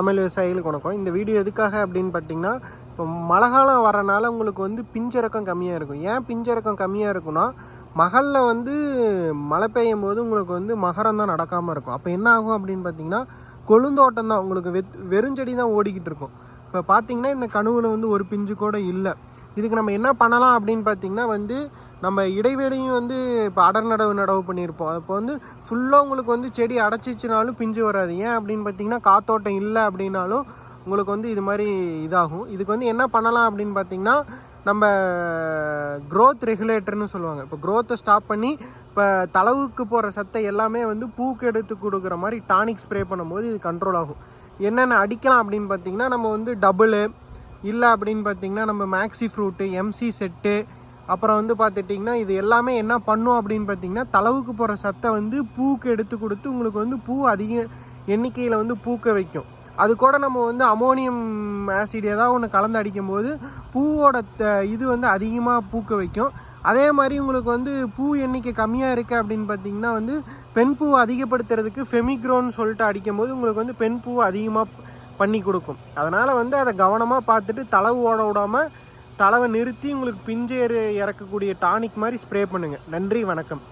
தமிழ் விவசாயிகளுக்கு வணக்கம். இந்த வீடியோ எதுக்காக அப்படின்னு பார்த்தீங்கன்னா இப்போ மழை காலம் வரனால உங்களுக்கு வந்து பிஞ்சிறக்கம் கம்மியாக இருக்கும். ஏன் பிஞ்சிறக்கம் கம்மியாக இருக்குன்னா மகளில் வந்து மழை பெய்யும் போது உங்களுக்கு வந்து மகரம் தான் நடக்காமல் இருக்கும். அப்போ என்ன ஆகும் அப்படின்னு பார்த்தீங்கன்னா கொழுந்தோட்டம் தான் உங்களுக்கு வெத் வெறுஞ்செடி தான் ஓடிக்கிட்டு இருக்கும். இப்போ பார்த்தீங்கன்னா இந்த கனவில் வந்து ஒரு பிஞ்சு கூட இல்லை. இதுக்கு நம்ம என்ன பண்ணலாம் அப்படின்னு பார்த்தீங்கன்னா வந்து நம்ம இடைவெளியும் வந்து இப்போ அடர் நடவு நடவு பண்ணியிருப்போம் அப்போ வந்து ஃபுல்லாக உங்களுக்கு வந்து செடி அடைச்சிச்சினாலும் பிஞ்சு வராது. ஏன் அப்படின்னு பார்த்தீங்கன்னா காத்தோட்டம் இல்லை அப்படின்னாலும் உங்களுக்கு வந்து இது மாதிரி இதாகும். இதுக்கு வந்து என்ன பண்ணலாம் அப்படின்னு பார்த்தீங்கன்னா நம்ம க்ரோத் ரெகுலேட்டர்னு சொல்லுவாங்க. இப்போ க்ரோத்தை ஸ்டாப் பண்ணி இப்போ தளவுக்கு போகிற சத்தை எல்லாமே வந்து பூக்கு எடுத்து கொடுக்குற மாதிரி டானிக் ஸ்ப்ரே பண்ணும்போது இது கண்ட்ரோல் ஆகும். என்னென்ன அடிக்கலாம் அப்படின்னு பார்த்தீங்கன்னா நம்ம வந்து டபுளு இல்லை அப்படின்னு பார்த்தீங்கன்னா நம்ம மேக்ஸி ஃப்ரூட்டு எம்சி செட்டு அப்புறம் வந்து பார்த்துட்டிங்கன்னா இது எல்லாமே என்ன பண்ணும் அப்படின்னு பார்த்தீங்கன்னா தளவுக்கு போகிற சத்தை வந்து பூக்கு எடுத்து கொடுத்து உங்களுக்கு வந்து பூ அதிக எண்ணிக்கையில் வந்து பூக்க வைக்கும். அது கூட நம்ம வந்து அமோனியம் ஆசிட் ஏதாவது ஒன்று கலந்து அடிக்கும்போது பூவோட த- இது வந்து அதிகமாக பூக்க வைக்கும். அதே மாதிரி உங்களுக்கு வந்து பூ எண்ணிக்கை கம்மியாக இருக்குது அப்படின்னு பார்த்தீங்கன்னா வந்து பெண் பூ அதிகப்படுத்துறதுக்கு ஃபெமிக்ரோன்னு சொல்லிட்டு அடிக்கும்போது உங்களுக்கு வந்து பெண் பூ அதிகமாக பண்ணி கொடுக்கும். அதனால் வந்து அதை கவனமாக பார்த்துட்டு தளவு ஓட விடாமல் தளவை நிறுத்தி உங்களுக்கு பிஞ்சேறு இறக்கக்கூடிய டானிக் மாதிரி ஸ்ப்ரே பண்ணுங்கள் நன்றி வணக்கம்.